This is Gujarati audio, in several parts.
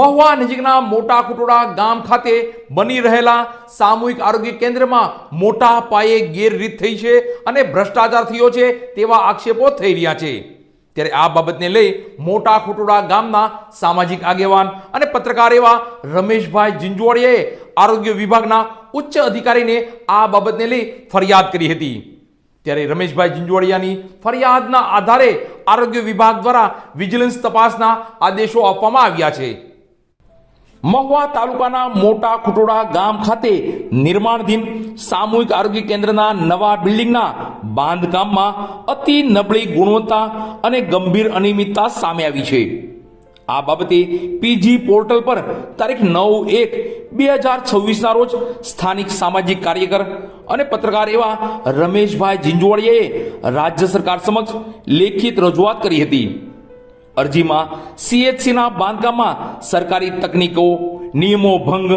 મહુવા નજીકના મોટા કુટોડા ગામ ખાતે બની રહેલા સામૂહિક આરોગ્ય કેન્દ્રમાં મોટા પાયે ગેરરીત થઈ છે અને ભ્રષ્ટાચાર થયો છે તેવા આક્ષેપો થઈ રહ્યા છે. ત્યારે આ બાબતને લઈ મોટા કુટોડા ગામના સામાજિક આગેવાન અને પત્રકાર એવા રમેશભાઈ ઝીંઝુવાડિયાએ આરોગ્ય વિભાગના ઉચ્ચ અધિકારીને આ બાબતને લઈ ફરિયાદ કરી હતી. ત્યારે રમેશભાઈ જિંજોડિયાની ફરિયાદના આધારે આરોગ્ય વિભાગ દ્વારા વિજિલન્સ તપાસના આદેશો આપવામાં આવ્યા છે. મહુવા તાલુકાના મોટા કુટોડા ગામ ખાતે નિર્માણધીન સામૂહિક આરોગ્ય કેન્દ્રના નવા બિલ્ડિંગના બાંધકામમાં અતિ નબળી ગુણવત્તા અને ગંભીર અનિયમિતતા સામે આવી છે. આ બાબતે પીજી પોર્ટલ પર તારીખ નવ એક બે હજાર છવ્વીસના રોજ સ્થાનિક સામાજિક કાર્યકર અને પત્રકાર એવા રમેશભાઈ ઝીંઝુવાડિયાએ રાજ્ય સરકાર સમક્ષ લેખિત રજૂઆત કરી હતી. અરજીમાં સીએચસીના બાંધકામમાં સરકારી તકનીકો, નિયમો ભંગ,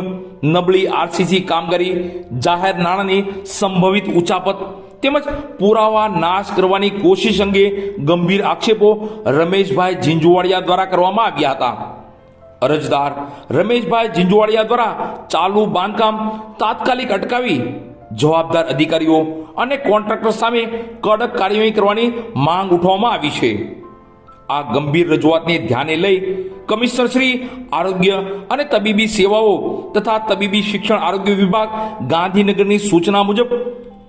નબળી આરસીસી કામગીરી, જાહેર નાણાંની સંભવિત ઉચાપત તેમજ પુરાવા નાશ કરવાની કોશિશ અંગે ગંભીર આક્ષેપો રમેશભાઈ ઝીંઝુવાડિયા દ્વારા કરવામાં આવ્યા હતા. અરજદાર રમેશભાઈ ઝીંઝુવાડિયા દ્વારા ચાલુ બાંધકામ તાત્કાલિક અટકાવી જવાબદાર અધિકારીઓ અને કોન્ટ્રાક્ટર સામે કડક કાર્યવાહી કરવાની માંગ ઉઠવામાં આવી છે. આ ગંભીર રજૂઆતને ધ્યાને લઈ કમિશનર શ્રી, આરોગ્ય અને તબીબી સેવાઓ તથા તબીબી શિક્ષણ આરોગ્ય વિભાગ ગાંધીનગરની સૂચના મુજબ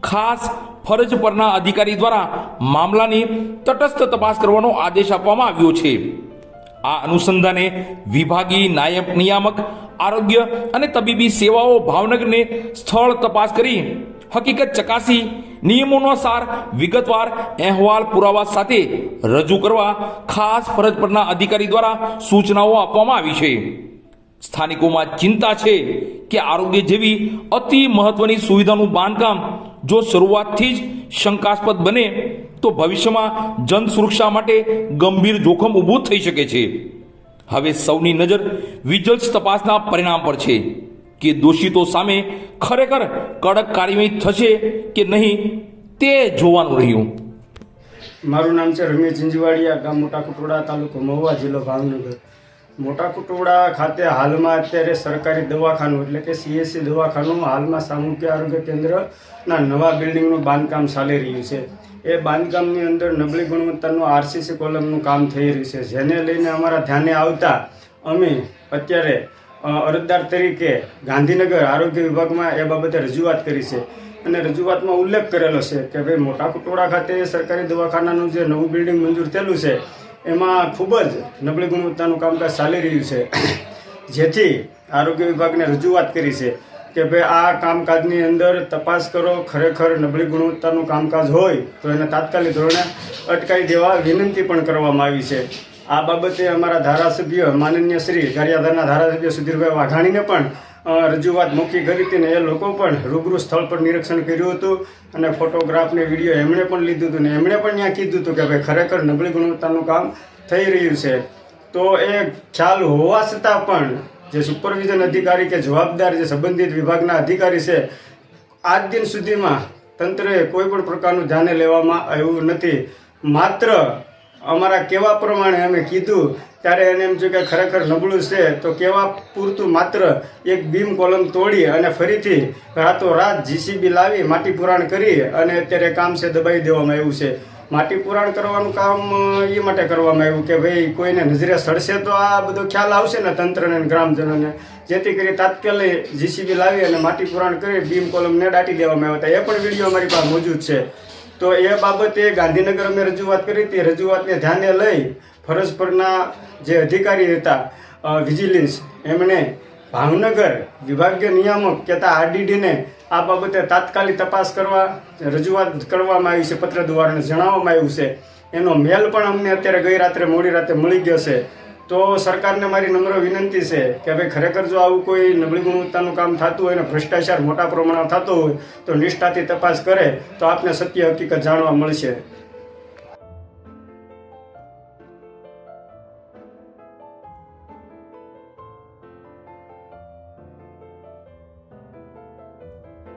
ખાસ ફરજ પરના અધિકારી દ્વારા મામલાની તટસ્થ તપાસ કરવાનો આદેશ આપવામાં આવ્યો છે. આ અનુસંધાને વિભાગીય નાયબ નિયામક, આરોગ્ય અને તબીબી સેવાઓ ભાવનગરને સ્થળ તપાસ કરી હકીકત ચકાસી નિયમોનુસાર વિગતવાર અહેવાલ પુરાવા સાથે રજૂ કરવા ખાસ ફરજ પરના અધિકારી દ્વારા સૂચનાઓ આપવામાં આવી છે. સ્થાનિકોમાં ચિંતા છે કે આરોગ્ય જેવી અતિ મહત્વની સુવિધાનું બાંધકામ જો શરૂઆતથી જ શંકાસ્પદ બને, તો ભવિષ્યમાં જન સુરક્ષા માટે ગંભીર જોખમ ઊભું થઈ શકે છે. હવે સૌની નજર વિજલ્સ તપાસના પરિણામ પર છે. કે દોષિતો સામે ખરેખર કડક કાર્યવાહી થશે કે નહીં તે જોવાનું રહ્યું. મારું નામ છે રમેશ ઝીંઝવાડિયા ગામ મોટા કુટોડા તાલુકો મહુવા, જિલ્લો ભાવનગર. મોટા કુટોડા ખાતે હાલમાં અત્યારે સરકારી દવાખાનું, એટલે કે સીએસસી દવાખાનું, હાલમાં સામૂહિક આરોગ્ય કેન્દ્રના નવા બિલ્ડિંગનું બાંધકામ ચાલી રહ્યું છે. એ બાંધકામની અંદર નબળી ગુણવત્તાનું આરસીસી કોલમનું કામ થઈ રહ્યું છે. જેને લઈને અમારા ધ્યાને આવતા અમે અત્યારે અરજદાર તરીકે ગાંધીનગર આરોગ્ય વિભાગમાં એ બાબતે રજૂઆત કરી છે. અને રજૂઆતમાં ઉલ્લેખ કરેલો છે કે ભાઈ, મોટા કુટોડા ખાતે સરકારી દવાખાનાનું જે નવું બિલ્ડિંગ મંજૂર થયેલું છે, એમાં ખૂબ જ નબળી ગુણવત્તાનું કામકાજ ચાલી રહ્યું છે. જેથી આરોગ્ય વિભાગને રજૂઆત કરી છે કે ભાઈ, આ કામકાજની અંદર તપાસ કરો, ખરેખર નબળી ગુણવત્તાનું કામકાજ હોય તો એને તાત્કાલિક ધોરણે અટકાવી દેવા વિનંતી પણ કરવામાં આવી છે. આ બાબતે અમારા ધારાસભ્ય માનનીય શ્રી ગારિયાધારના ધારાસભ્ય સુધીરભાઈ વાઘાણીને પણ રજૂઆત મૂકી કરી હતી ને એ લોકો પણ રૂબરૂ સ્થળ પર નિરીક્ષણ કર્યું હતું અને ફોટોગ્રાફને વીડિયો એમણે પણ લીધું હતું ને એમણે પણ ત્યાં કીધું હતું કે ભાઈ, ખરેખર નબળી ગુણવત્તાનું કામ થઈ રહ્યું છે. તો એ ખ્યાલ હોવા છતાં પણ જે સુપરવિઝન અધિકારી કે જવાબદાર જે સંબંધિત વિભાગના અધિકારી છે, આજ દિન સુધીમાં તંત્રએ કોઈ પણ પ્રકારનું ધ્યાને લેવામાં આવ્યું નથી. માત્ર અમારા કેવા પ્રમાણે અમે કીધું, ત્યારે એને એમ છે કે ખરેખર નબળું છે, તો કેવા પૂરતું માત્ર એક બીમ કોલમ તોડી અને ફરીથી રાતોરાત જીસીબી લાવી, માટી પુરાણ કરી અને અત્યારે કામ છે દબાઈ દેવામાં આવ્યું છે. માટી પુરાણ કરવાનું કામ એ માટે કરવામાં આવ્યું કે ભાઈ, કોઈને નજરે સડશે તો આ બધો ખ્યાલ આવશે ને તંત્રને ગ્રામજનોને. જેથી કરી તાત્કાલિક જીસીબી લાવી અને માટી પુરાણ કરી, બીમ કોલમને દાટી દેવામાં આવ્યા હતા. એ પણ વીડિયો અમારી પાસે મોજૂદ છે. તો એ બાબતે ગાંધીનગર અમે રજૂઆત કરી હતી. રજૂઆતને ધ્યાને લઈ ફરજ પરના જે અધિકારી હતા વિજિલન્સ, એમણે ભાવનગર વિભાગીય નિયામક કહેતા આરડીડીને આ બાબતે તાત્કાલિક તપાસ કરવા, રજૂઆત કરવામાં આવી છે, પત્ર દ્વારા જણાવવામાં આવ્યું છે. એનો મેલ પણ અમને અત્યારે ગઈ રાત્રે મોડી રાતે મળી ગયો છે. તો સરકારને મારી નમ્ર વિનંતી છે કે ભાઈ ખરેખર જો આવું કોઈ નબળી ગુણવત્તાનું કામ થતું હોય અને ભ્રષ્ટાચાર મોટા પ્રમાણમાં થતો હોય તો નિષ્ઠાથી તપાસ કરે તો આપને સત્ય હકીકત જાણવા મળશે.